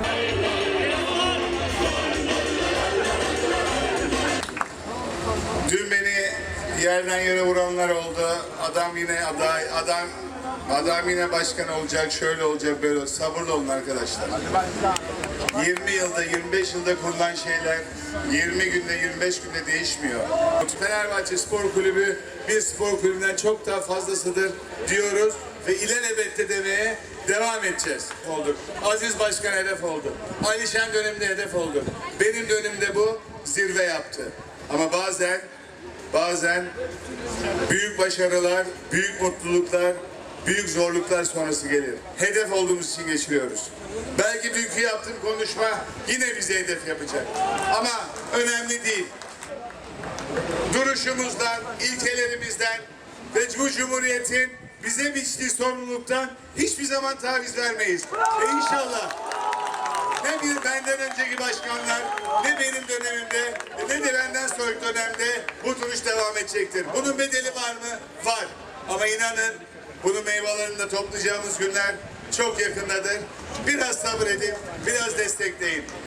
Thank you. Yerden yere vuranlar oldu. Adam yine aday, adam adam yine başkan olacak, şöyle olacak, böyle olacak. Sabırlı olun arkadaşlar. 20 yılda, 25 yılda kurulan şeyler 20 günde, 25 günde değişmiyor. Fenerbahçe Spor Kulübü bir spor kulübünden çok daha fazlasıdır diyoruz ve ilelebette demeye devam edeceğiz. Oldu. Aziz Başkan hedef oldu. Alişan döneminde hedef oldu. Benim dönemimde bu zirve yaptı. Ama bazen bazen büyük başarılar, büyük mutluluklar, büyük zorluklar sonrası gelir. Hedef olduğumuz için geçiriyoruz. Belki dünkü yaptığım konuşma yine bize hedef yapacak. Ama önemli değil. Duruşumuzdan, ilkelerimizden ve bu cumhuriyetin bize biçtiği sorumluluktan hiçbir zaman taviz vermeyiz. Ve inşallah ne bir benden önceki başkanlar, ne benim dönemimde, benden sonraki dönemde bu duruş devam edecektir. Bunun bedeli var mı? Var. Ama inanın bunun meyvelerini de toplayacağımız günler çok yakındadır. Biraz sabır edin, biraz destekleyin.